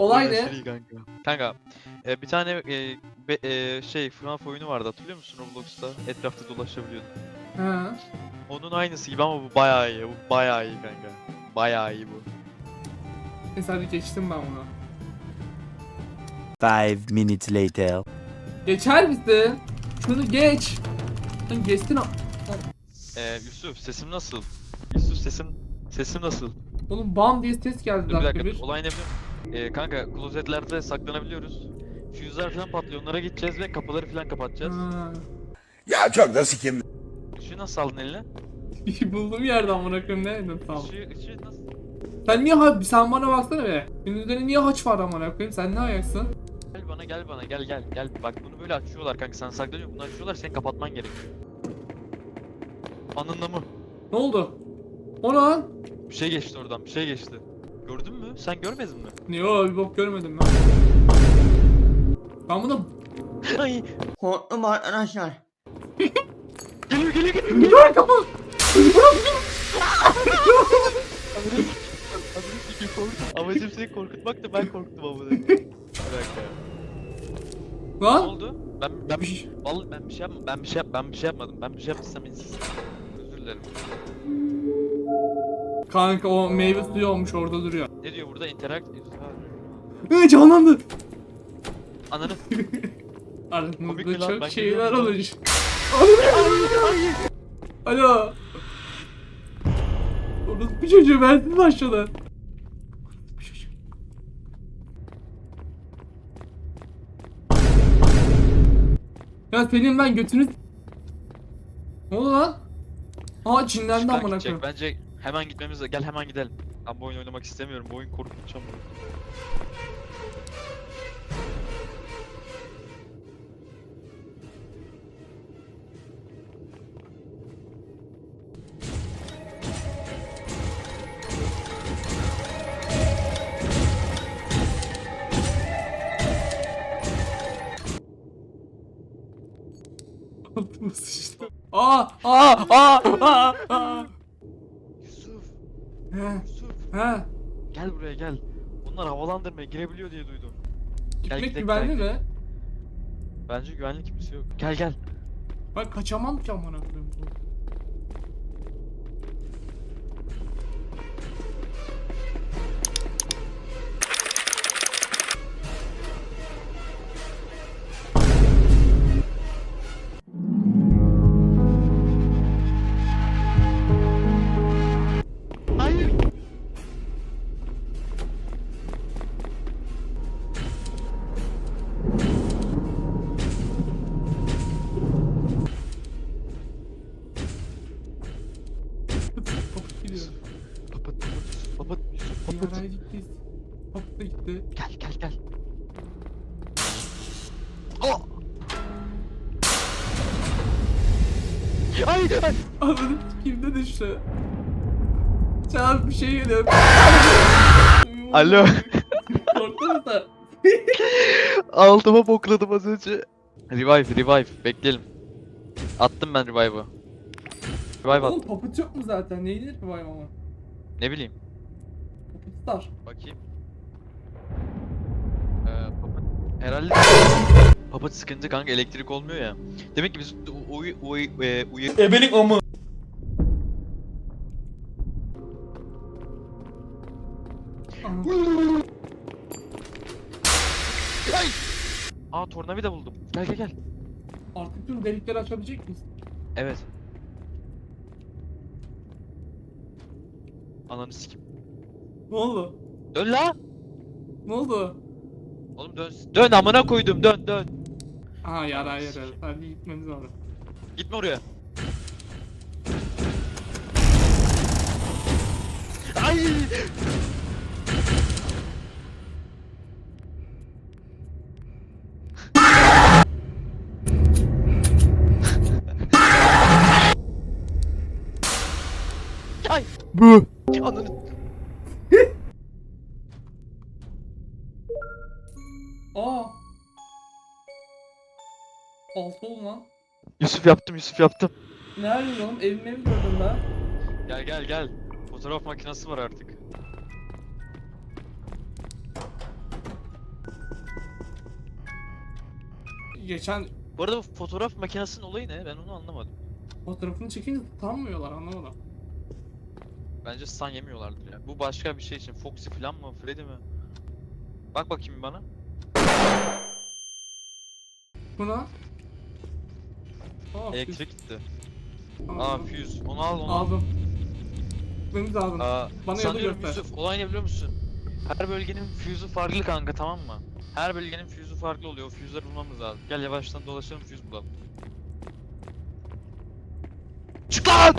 Olay ne? kanka. Kanka e, bir tane e, be- e, şey FNAF oyunu vardı hatırlıyor musun Roblox'ta? Etrafta dolaşabiliyordun. Ha. Onun aynısı gibi ama bu bayağı iyi. Bu bayağı iyi kanka. Bayağı iyi bu. Neyse hadi geçtim ben bunu. Five minutes later. Geçer misin? Şunu geç. Sen geçtin o. E, Yusuf sesim nasıl? Yusuf sesim sesim nasıl? Oğlum bam diye ses geldi Dur bir dakika. bir. Olay ne biliyor musun? E, kanka klozetlerde saklanabiliyoruz. Füzeler falan patlıyor. Onlara gideceğiz ve kapıları falan kapatacağız. Ha. Ya çok da sikim. Işığı nasıl aldın eline? Bulduğum yerden amına koyayım ne edin tamam. Işığı nasıl? Sen niye ha sen bana baksana be. Üzerinde niye haç var amına koyayım? Sen ne ayaksın? Gel bana gel bana gel gel gel. Bak bunu böyle açıyorlar kanka sen saklanıyorsun. Bunu açıyorlar senin kapatman gerekiyor. Anında mı? Ne oldu? O ne lan? Bir şey geçti oradan bir şey geçti. Gördün mü? Sen görmedin mi? Ne o bir bok görmedim ben. Ben bunu Ay Korktum arkadaşlar. geliyor geliyor geliyor. Sikeyim korktum. Amacım seni korkutmak da ben korktum amına. Bir dakika. Ne Lan? oldu? Ben ben Bir şey- vallahi ben bir şey yapmadım. Ben bir şey yap ben bir şey yapmadım. Ben bir şey yapmışsam insiz. Özür dilerim. Kanka o meyve suyu olmuş orada duruyor. Ne diyor burada? Interact. Ee canlandı. Ananı. Komik mi lan? çok Ben şeyler geliyorum lan. olmuş. Alo. Orası bir çocuğu başladı. Bir çocuğu. Ya senin ben götünü... Ne oldu lan? Aa cinlendi Çıkar amına gidecek. koyayım. Bence hemen gitmemiz Gel hemen gidelim. Ben bu oyunu oynamak istemiyorum. Bu oyun korkunç ama. Altıma sıçtı. Aa aa aa aa aa. He Yusuf. he. Gel buraya gel. Bunlar havalandırmaya girebiliyor diye duydum. Gitmek gidelim, güvenli gel, mi? Bence güvenlik kimse yok. Gel gel. Ben kaçamam ki amına koyayım. Da gitti. Gel gel gel. Oh! Ay ay. Anladım kimde düştü. Çağır bir şey geliyor. Alo. Korktun sen? Altıma bokladım az önce. Revive, revive. Bekleyelim. Attım ben revive'ı. Revive Oğlum at. papıt yok mu zaten? Neydi vay ama? Ne bileyim. Papıt star. Bakayım. Ee, papat. Herhalde papat sıkıntı kanka elektrik olmuyor ya. Demek ki biz uyu uyu e, uyu Ebelik o mu? Ay! Aa tornavida buldum. Gel gel gel. Artık tüm delikleri açabilecek miyiz? Evet. Ananı sikim. Ne oldu? Dön la. Ne oldu? Oğlum dön. Dön amına koydum dön dön. Aha yara yara. Hadi gitmemiz lazım. Gitme oraya. Ay! Ay! Bu. Ananı... Aa. Altı oldu lan. Yusuf yaptım Yusuf yaptım. Nerede oğlum? Evimi mi gördün ben? Gel gel gel. Fotoğraf makinesi var artık. Geçen Bu arada bu fotoğraf makinesinin olayı ne? Ben onu anlamadım. fotoğrafını çekince tutamıyorlar anlamadım. Bence stun yemiyorlardır ya. Bu başka bir şey için. Foxy falan mı? Freddy mi? Bak bakayım bana. Buna. Aa, Elektrik gitti. Tamam, Aa fuse. Onu al onu. Aldım. Benim de aldım. Aa, Bana yolu sanıyorum göster. Yusuf olay ne biliyor musun? Her bölgenin fuse'u farklı kanka tamam mı? Her bölgenin fuse'u farklı oluyor. O fuse'ları bulmamız lazım. Gel yavaştan dolaşalım fuse bulalım. Çık lan!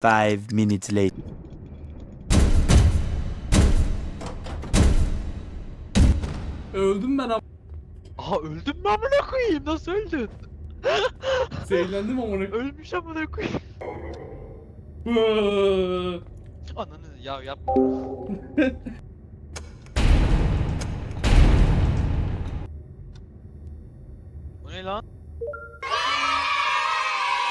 Five minutes later. Öldüm ben ama. Aha öldüm mü amına koyayım? Nasıl öldün? Zehirlendim amına. Ölmüş amına koyayım. Hı. Ananı ya yapma. Bu ne lan?